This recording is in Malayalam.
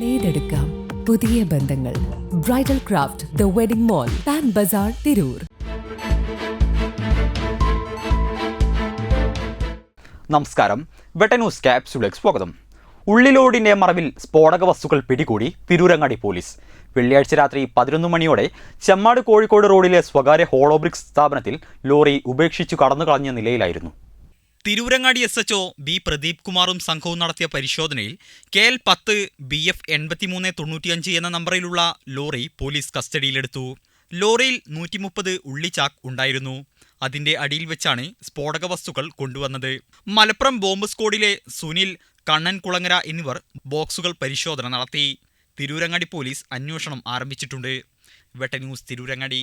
നേടെടുക്കാം പുതിയ ബന്ധങ്ങൾ. Bridal craft the wedding mall Pan Bazar Tirur നമസ്കാരം. വെട്ട ന്യൂസ് ക്യാപ്സുലേക്ക് സ്വാഗതം. ഉള്ളിലോടിന്റെ മറവിൽ സ്ഫോടക വസ്തുക്കൾ പിടികൂടി തിരൂരങ്ങാടി പോലീസ്. വെള്ളിയാഴ്ച രാത്രി പതിനൊന്ന് മണിയോടെ ചെമ്മാട് കോഴിക്കോട് റോഡിലെ സ്വകാര്യ ഹോളോബ്രിക്സ് സ്ഥാപനത്തിൽ ലോറി ഉപേക്ഷിച്ചു കടന്നു കളഞ്ഞ നിലയിലായിരുന്നു. Tirurangadi S H O B Pradeep കുമാറും സംഘവും നടത്തിയ പരിശോധനയിൽ കെ എൽ പത്ത് ബി എഫ് എൺപത്തിമൂന്ന് തൊണ്ണൂറ്റിയഞ്ച് എന്ന നമ്പറിലുള്ള ലോറി പോലീസ് കസ്റ്റഡിയിലെടുത്തു. ലോറിയിൽ നൂറ്റി മുപ്പത് ഉള്ളിച്ചാക്ക് ഉണ്ടായിരുന്നു. അതിന്റെ അടിയിൽ വെച്ചാണ് സ്ഫോടക വസ്തുക്കൾ കൊണ്ടുവന്നത്. മലപ്പുറം ബോംബ് സ്ക്വാഡിലെ സുനിൽ കണ്ണൻ കുളങ്ങര എന്നിവർ ബോക്സുകൾ പരിശോധന നടത്തി. തിരൂരങ്ങാടി പോലീസ് അന്വേഷണം ആരംഭിച്ചിട്ടുണ്ട്. വെട്ട ന്യൂസ് തിരൂരങ്ങാടി.